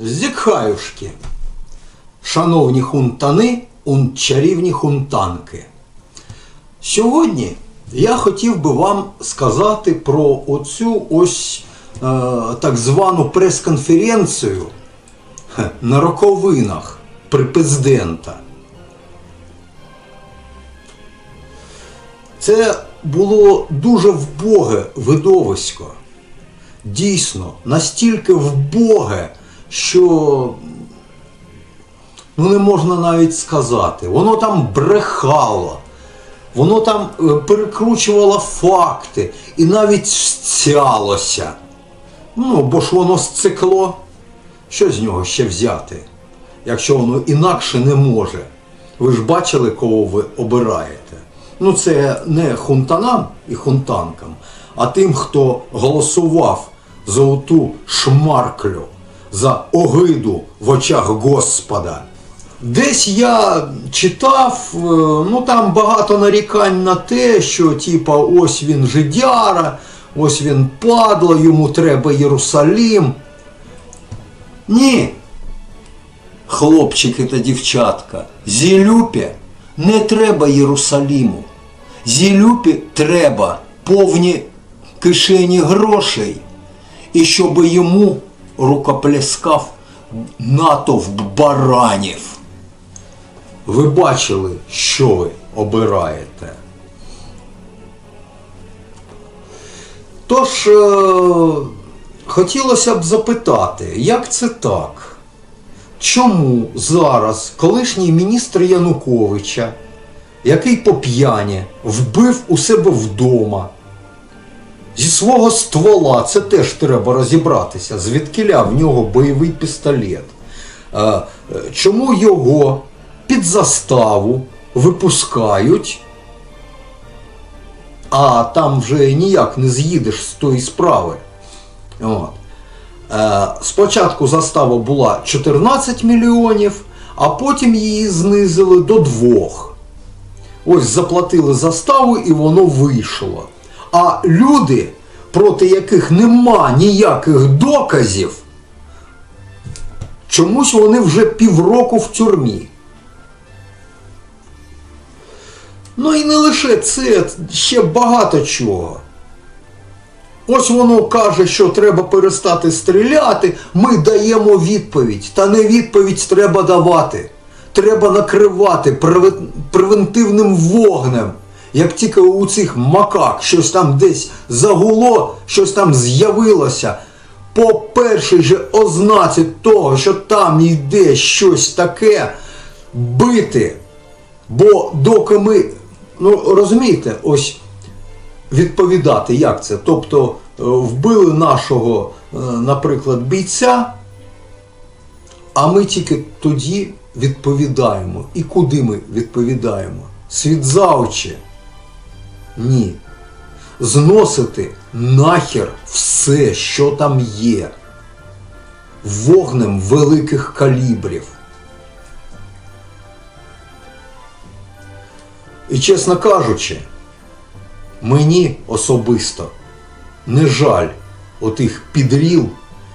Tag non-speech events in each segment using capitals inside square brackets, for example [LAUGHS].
Зікхаюшки. Шановні хунтани, ун чарівні хунтанки. Сьогодні я хотів би вам сказати про оцю ось е, так звану прес-конференцію [LAUGHS] на роковинах при президента. Це було дуже вбоге видовисько. Дійсно, настільки вбоге, що ну не можна навіть сказати. Воно там брехало, воно там е, перекручувало факти і навіть стялося. Ну, бо ж воно сцикло. Що з нього ще взяти, якщо воно інакше не може? Ви ж бачили, кого ви обираєте. Ну, це не хунтанам і хунтанкам, а тим, хто голосував за оту шмарклю, за огиду в очах Господа. Десь я читав, е, ну там багато нарікань на те, що типа ось він жидяра, ось він падло, йому треба Єрусалім. Ні, хлопчики та дівчатка, Зілюпі не треба Єрусаліму. Зілюпі треба повні кишені грошей, і щоб йому рукоплескав натовп баранів. Ви бачили, що ви обираєте. Тож, е, хотілося б запитати, як це так? Чому зараз колишній міністр Януковича, який по п'яні вбив у себе вдома, зі свого ствола, це теж треба розібратися, звідкиля в нього бойовий пістолет. Е, е, Чому його під заставу випускають, а там вже ніяк не з'їдеш з тої справи. От. Е, Спочатку застава була 14 мільйонів, а потім її знизили до 2. Ось заплатили заставу і воно вийшло. А люди, проти яких нема ніяких доказів, чомусь вони вже півроку в тюрмі. Ну і не лише це, ще багато чого. Ось воно каже, що треба перестати стріляти, ми даємо відповідь. Та не відповідь треба давати. Треба накривати превентивним вогнем. Як тільки у цих макак щось там десь загуло, щось там з'явилося. По першій же ознаці того, що там йде щось таке, бити. Бо доки ми, ну розумієте, ось відповідати, як це? Тобто е, вбили нашого, е, наприклад, бійця, а ми тільки тоді відповідаємо. І куди ми відповідаємо? Світ за очі? Ні. Зносити нахер все, що там є. Вогнем великих калібрів. І чесно кажучи, мені особисто не жаль отих підріл,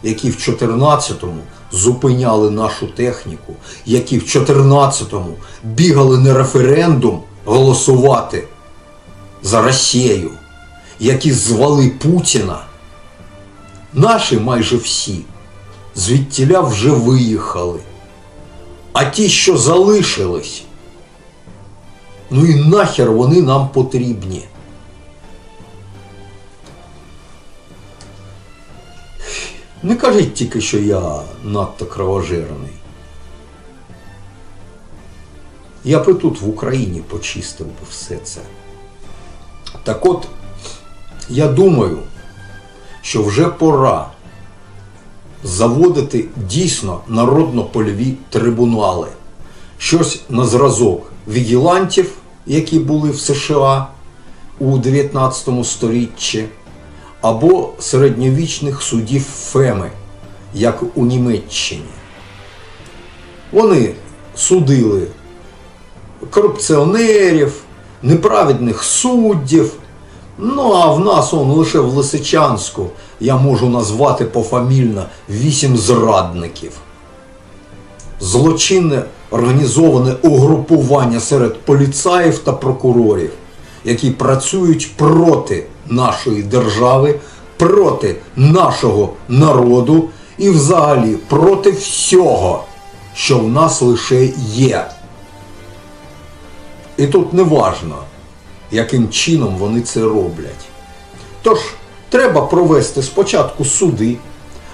які в 14-му зупиняли нашу техніку, які в 14-му бігали на референдум голосувати за Росію, які звали Путіна. Наші майже всі звідтіля вже виїхали. А ті, що залишились, Ну і нахер вони нам потрібні. Не кажіть тільки, що я надто кровожирний. Я би тут в Україні почистив би все це. Так от, я думаю, що вже пора заводити дійсно народно-польові трибунали. Щось на зразок вігілантів, які були в США у 19 сторіччі, або середньовічних судів Феми, як у Німеччині. Вони судили корупціонерів, неправедних суддів. Ну, а в нас он лише в Лисичанську я можу назвати пофамільно вісім зрадників. злочинне організоване угрупування серед поліцаїв та прокурорів, які працюють проти нашої держави, проти нашого народу і взагалі проти всього, що в нас лише є. І тут не важно, яким чином вони це роблять. Тож, треба провести спочатку суди,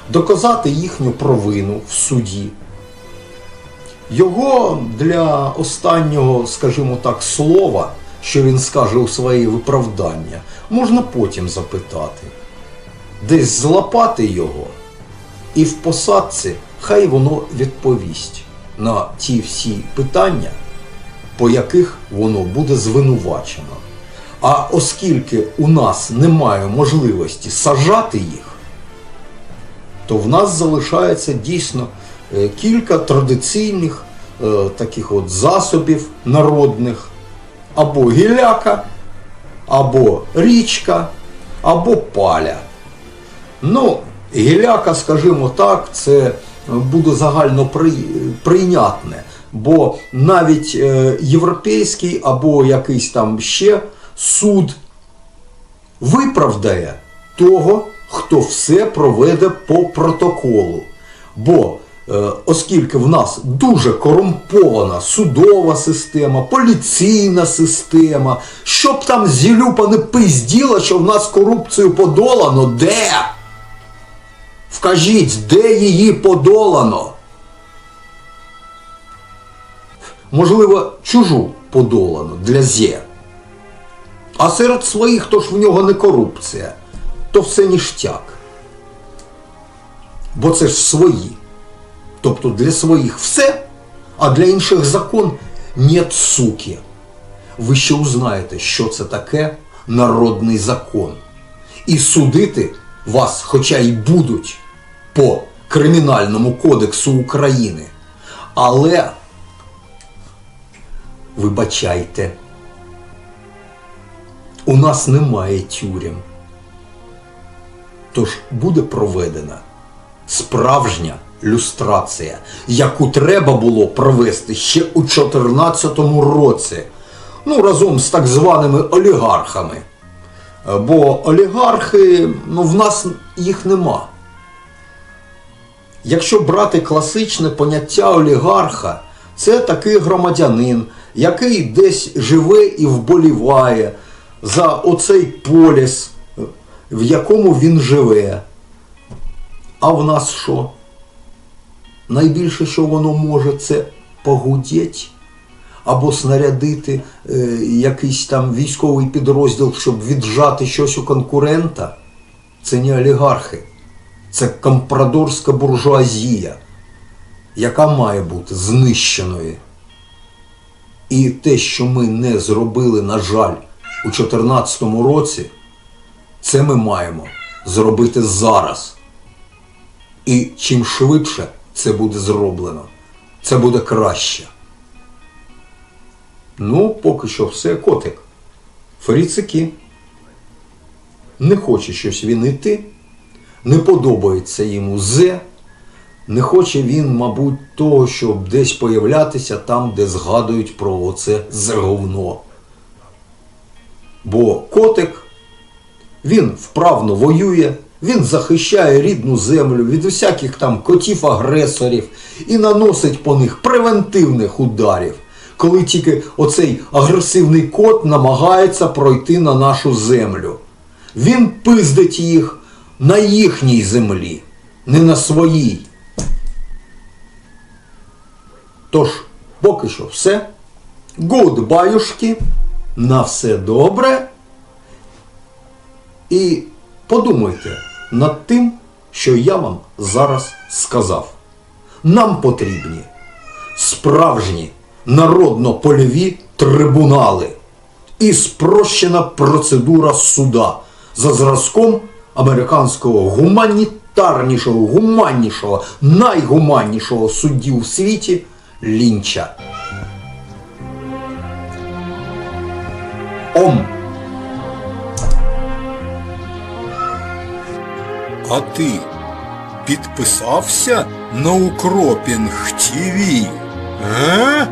доказати їхню провину в суді. Його для останнього, скажімо так, слова, що він скаже у своє виправдання, можна потім запитати. Десь злапати його, і в посадці хай воно відповість на ті всі питання, по яких воно буде звинувачено. А оскільки у нас немає можливості сажати їх, то в нас залишається дійсно е, кілька традиційних е, таких от засобів народних, або гіляка, або річка, або паля. Ну, гіляка, скажімо так, це буде загально прийнятне, бо навіть е, європейський або якийсь там ще суд виправдає того, хто все проведе по протоколу. Бо е, оскільки в нас дуже корумпована судова система, поліційна система, щоб там зілюпа не пизділа, що в нас корупцію подолано, де? Вкажіть, де її подолано? Можливо, чужу подолано для зе. А серед своїх то ж в нього не корупція, то все ніштяк. Бо це ж свої. Тобто для своїх все, а для інших закон нет суки. Ви ще узнаєте, що це таке народний закон. І судити вас, хоча й будуть по Кримінальному кодексу України. Але, вибачайте, у нас немає тюрем. Тож буде проведена справжня люстрація, яку треба було провести ще у 2014 році, ну разом з так званими олігархами. Бо олігархи, ну в нас їх нема. Якщо брати класичне поняття олігарха, це такий громадянин, який десь живе і вболіває за оцей поліс, в якому він живе. А в нас що? Найбільше, що воно може, це погудеть або снарядити е, якийсь там військовий підрозділ, щоб віджати щось у конкурента. Це не олігархи, це компрадорська буржуазія, яка має бути знищеною. І те, що ми не зробили, на жаль, у 2014 році, це ми маємо зробити зараз. І чим швидше це буде зроблено, це буде краще. Ну, поки що все, котик. Фріцики. Не хоче щось він іти, не подобається йому зе, не хоче він, мабуть, того, щоб десь появлятися там, де згадують про оце зерговно. Бо котик, він вправно воює, він захищає рідну землю від усяких там котів-агресорів і наносить по них превентивних ударів, коли тільки оцей агресивний кот намагається пройти на нашу землю. Він пиздить їх на їхній землі, не на своїй. Тож, поки що все. Гудбаюшки. На все добре. І подумайте над тим, що я вам зараз сказав. Нам потрібні справжні народно-польові трибунали і спрощена процедура суда за зразком американського гуманітарнішого, гуманнішого, найгуманнішого судді у світі Лінча. Ом. А ти підписався на Укропінг ТІВІ? Е?